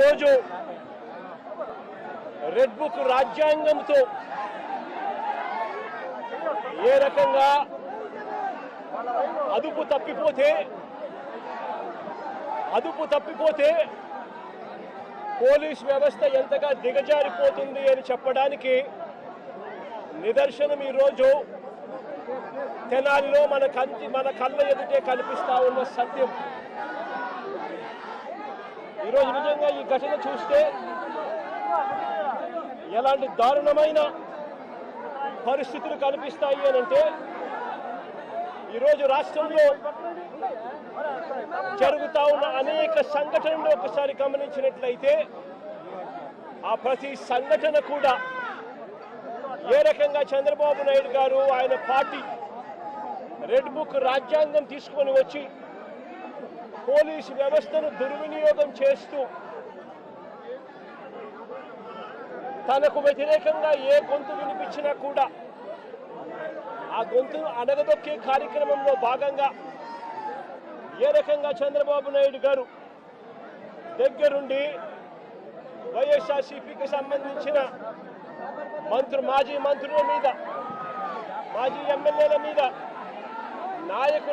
ఈరోజు red book రాజ్యాంగంతో ఏ రకంగా అదుపు తప్పిపోతే అదుపు తప్పిపోతే పోలీస్ వ్యవస్థ ఎంతగా దిగజారిపోతుంది అని చెప్పడానికి నిదర్శనం ఈరోజు తెనాలిలో మన కంటి మన కళ్ళ ఎదుటే కనిపిస్తా ఉన్న సత్యం. ఈరోజు నిజంగా ఈ ఘటన చూస్తే ఎలాంటి దారుణమైన పరిస్థితులు కనిపిస్తాయి అని అంటే ఈరోజు రాష్ట్రంలో జరుగుతా ఉన్న అనేక సంఘటనలు ఒకసారి గమనించినట్లయితే ఆ ప్రతి సంఘటన కూడా ఏ రకంగా చంద్రబాబు నాయుడు గారు ఆయన పార్టీ రెడ్ బుక్ రాజ్యాంగం తీసుకొని వచ్చి పోలీసు వ్యవస్థను దుర్వినియోగం చేస్తూ తనకు వ్యతిరేకంగా ఏ గొంతు వినిపించినా కూడా ఆ గొంతును అణగదొక్కే కార్యక్రమంలో భాగంగా ఏ రకంగా చంద్రబాబు నాయుడు గారు దగ్గరుండి వైఎస్ఆర్సీపీకి సంబంధించిన మంత్రు మాజీ మంత్రుల మీద మాజీ ఎమ్మెల్యేల మీద నాయకులు